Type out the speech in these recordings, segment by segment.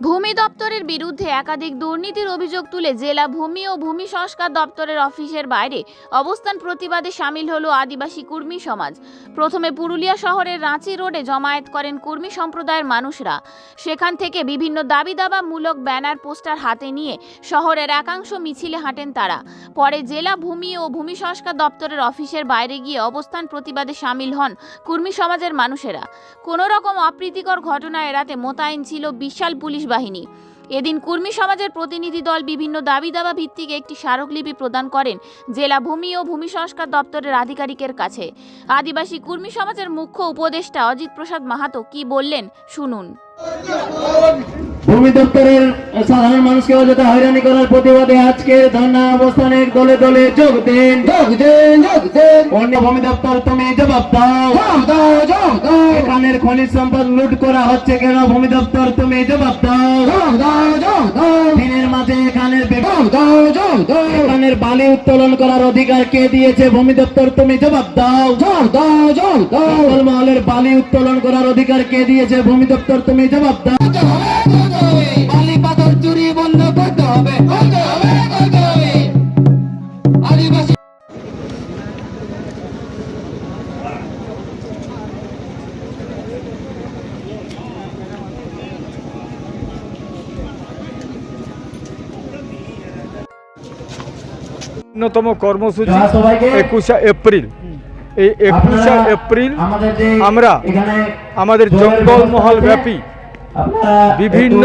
ভূমি দপ্তরের বিরুদ্ধে একাধিক দুর্নীতির অভিযোগ তুলে জেলা ভূমি ও ভূমি সংস্কার দপ্তরের অফিসের বাইরে অবস্থান প্রতিবাদে সামিল হল আদিবাসী কুর্মী সমাজ। প্রথমে পুরুলিয়া শহরের রাঁচি রোডে জমায়েত করেন কুর্মী সম্প্রদায়ের মানুষরা। সেখান থেকে বিভিন্ন দাবি দাবামূলক ব্যানার, পোস্টার হাতে নিয়ে শহরের একাংশ মিছিলে হাঁটেন তারা। পরে জেলা ভূমি ও ভূমি সংস্কার দপ্তরের অফিসের বাইরে গিয়ে অবস্থান প্রতিবাদে সামিল হন কুর্মী সমাজের মানুষেরা। কোনো রকম অপ্রীতিকর ঘটনা এড়াতে মোতায়েন ছিল বিশাল পুলিশ বাহিনী। এদিন কুর্মী সমাজের প্রতিনিধি দল বিভিন্ন দাবি দাবা ভিত্তিক একটি স্মারকলিপি প্রদান করেন জেলা ভূমি ও ভূমি সংস্কার দপ্তরের আধিকারিকের কাছে। আদিবাসী কুর্মী সমাজের মুখ্য উপদেষ্টা অজিত প্রসাদ মাহাতো কি বললেন শুনুন। ভূমি দপ্তরের সাধারণ মানুষকে অযথা হয়রানি করার প্রতিবাদে আজকে ধর্ণা অবস্থানে দলে দলে যোগ দিন। যোগ দিন যোগ দিন। অন্য ভূমি দপ্তর তুমি জবাব দাও। জবাব দাও জবাব দাও। এখানের খনিজ সম্পদ লুট করা হচ্ছে কেন? ভূমি দপ্তর তুমি জবাব দাও। জবাব দাও জবাব দাও। দিনের মাঝে এখানের জবাব দাও জবাব দাও। এখানের বালি উত্তোলন করার অধিকার কে দিয়েছে? ভূমি দপ্তর তুমি জবাব দাও। জবাব দাও জবাব দাও। মহলের বালি উত্তোলন করার অধিকার কে দিয়েছে? ভূমি দপ্তর তুমি জবাব দাও। অন্যতম কর্মসূচি একুশে এপ্রিল এই একুশে এপ্রিল আমরা আমাদের জঙ্গলমহল ব্যাপী বিভিন্ন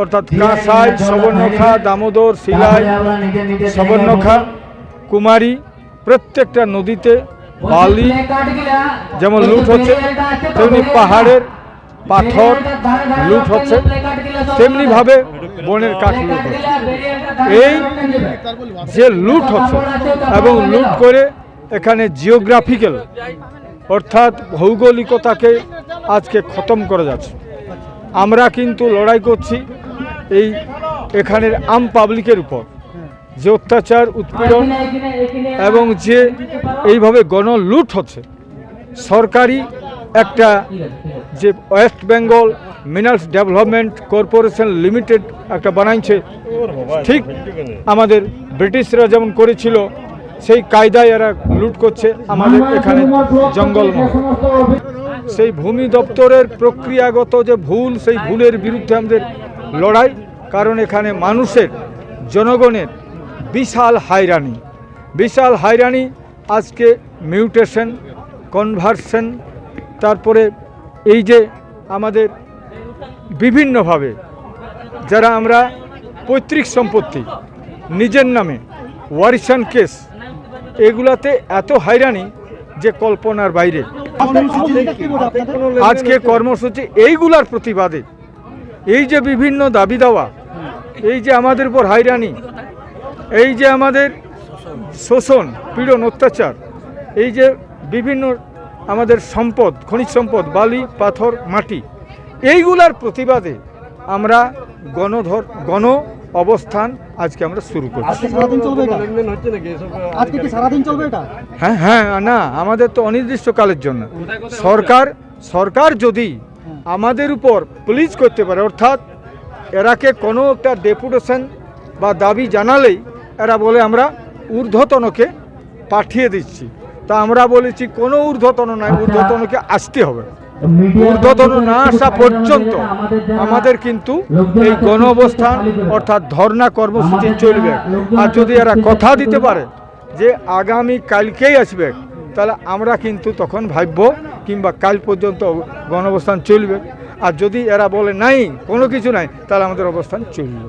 অর্থাৎ কাঁসাই সবর্ণখা দামোদর শিলাই সবর্ণখা কুমারী প্রত্যেকটা নদীতে বালি যেমন লুট হচ্ছে তেমনি পাহাড়ের পাথর লুট হচ্ছে। তেমনিভাবে বনের কাঠ লুট হচ্ছে। এই যে লুট হচ্ছে এবং লুট করে এখানে জিওগ্রাফিক্যাল অর্থাৎ ভৌগোলিকতাকে আজকে খতম করা যাচ্ছে। আমরা কিন্তু লড়াই করছি এই এখানের আম পাবলিকের উপর। যে অত্যাচার, উৎপীড়ন এবং যে এইভাবে গণ গণলুট হচ্ছে, সরকারি একটা যে West Bengal minerals development corporation limited একটা বানাইছে। ঠিক আমাদের ব্রিটিশরা যেমন করেছিল, সেই কায়দায় এরা লুট করছে আমাদের এখানে জঙ্গলমহল সেই ভূমি দপ্তরের প্রক্রিয়াগত যে ভুল, সেই ভুলের বিরুদ্ধে আমাদের লড়াই, কারণ এখানে মানুষের, জনগণের বিশাল হাইরানি বিশাল হাইরানি আজকে মিউটেশন কনভার্সন তারপরে এই যে আমাদের বিভিন্নভাবে যারা আমরা পৈতৃক সম্পত্তি, নিজের নামে ওয়ারিশান কেস, এগুলাতে এত হাইরানি যে কল্পনার বাইরে। আজকে কর্মসূচি এইগুলার প্রতিবাদে এই যে বিভিন্ন দাবি দেওয়া, এই যে আমাদের উপর হাইরানি, এই যে আমাদের শোষণ, পীড়ন, অত্যাচার, এই যে বিভিন্ন আমাদের সম্পদ খনিজ সম্পদ বালি পাথর মাটি এইগুলার প্রতিবাদে আমরা গণধর গণ অবস্থান আজকে আমরা শুরু করছি। হ্যাঁ হ্যাঁ না আমাদের তো অনির্দিষ্টকালের জন্য। সরকার সরকার যদি আমাদের উপর পুলিশ করতে পারে অর্থাৎ এরাকে কোনো একটা ডেপুটেশন বা দাবি জানালেই এরা বলে আমরা ঊর্ধ্বতনকে পাঠিয়ে দিচ্ছি। তা আমরা বলেছি কোনো ঊর্ধ্বতন নয় ঊর্ধ্বতনকে আসতে হবে। ঊর্ধ্বতন না আসা পর্যন্ত আমাদের কিন্তু এই গণ অবস্থান অর্থাৎ ধর্ণা কর্মসূচি চলবে। আর যদি এরা কথা দিতে পারে যে আগামী কালকেই আসবে তাহলে আমরা কিন্তু তখন ভাবব কিংবা কাল পর্যন্ত গণঅবস্থান চলবে। আর যদি এরা বলে নাই কোনো কিছু নাই তাহলে আমাদের অবস্থান চলবে।